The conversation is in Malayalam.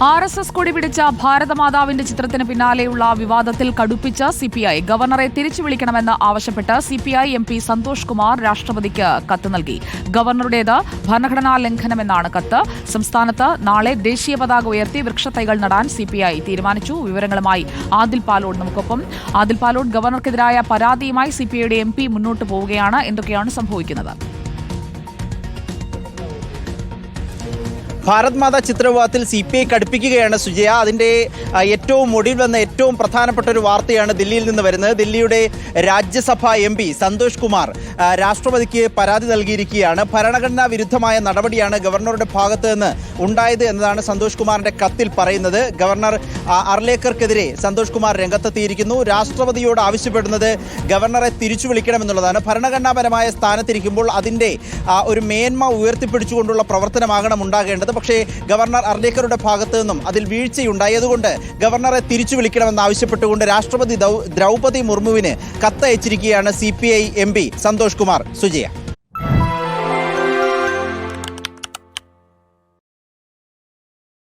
ആർ എസ് എസ് കൊടി പിടിച്ച ഭാരതമാതാവിന്റെ ചിത്രത്തിന് പിന്നാലെയുള്ള വിവാദത്തിൽ കടുപ്പിച്ച സിപിഐ ഗവർണറെ തിരിച്ചു വിളിക്കണമെന്ന് ആവശ്യപ്പെട്ട് CPI M P Santhosh Kumar രാഷ്ട്രപതിക്ക് കത്ത് നൽകി. ഗവർണറുടേത് ഭരണഘടനാ ലംഘനമെന്നാണ് കത്ത്. സംസ്ഥാനത്ത് നാളെ ദേശീയ പതാക ഉയർത്തി വൃക്ഷത്തൈകൾ നടാൻ സിപിഐ തീരുമാനിച്ചു. വിവരങ്ങളുമായി ആദിൽ പാലോട് നമുക്കൊപ്പം. ആദിൽ പാലോട് ഗവർണർക്കെതിരായ പരാതിയുമായി സിപിഐയുടെ എം പി മുന്നോട്ട് പോവുകയാണ്. എന്തൊക്കെയാണ് സംഭവിക്കുന്നത്? ഭാരത് മാതാ ചിത്രവിവാഹത്തിൽ സി പി ഐ കടുപ്പിക്കുകയാണ് സുജയ. അതിന്റെ ഏറ്റവും ഒടുവിൽ വന്ന ഏറ്റവും പ്രധാനപ്പെട്ട ഒരു വാർത്തയാണ് ദില്ലിയിൽ നിന്ന് വരുന്നത്. ദില്ലിയുടെ രാജ്യസഭാ എം പി സന്തോഷ് കുമാർ രാഷ്ട്രപതിക്ക് പരാതി നൽകിയിരിക്കുകയാണ്. ഭരണഘടനാ വിരുദ്ധമായ നടപടിയാണ് ഗവർണറുടെ ഭാഗത്ത് നിന്ന് ഉണ്ടായത് എന്നതാണ് സന്തോഷ് കുമാറിന്റെ കത്തിൽ പറയുന്നത്. ഗവർണർ അർലേക്കർക്കെതിരെ സന്തോഷ് കുമാർ രംഗത്തെത്തിയിരിക്കുന്നു. രാഷ്ട്രപതിയോട് ആവശ്യപ്പെടുന്നത് ഗവർണറെ തിരിച്ചു വിളിക്കണമെന്നുള്ളതാണ് ഭരണഘടനാപരമായ സ്ഥാനത്തിരിക്കുമ്പോൾ അതിന്റെ ഒരു മേന്മ ഉയർത്തിപ്പിടിച്ചുകൊണ്ടുള്ള പ്രവർത്തനമാകണം ഉണ്ടാകേണ്ടത്. പക്ഷേ ഗവർണർ അർലേക്കറുടെ ഭാഗത്തു നിന്നും അതിൽ വീഴ്ചയുണ്ടായതുകൊണ്ട് ഗവർണറെ തിരിച്ചു വിളിക്കണമെന്ന് ആവശ്യപ്പെട്ടുകൊണ്ട് രാഷ്ട്രപതി ദ്രൗപദി മുർമുവിന് കത്തയച്ചിരിക്കുകയാണ് C P I M P Santhosh Kumar Sujaya.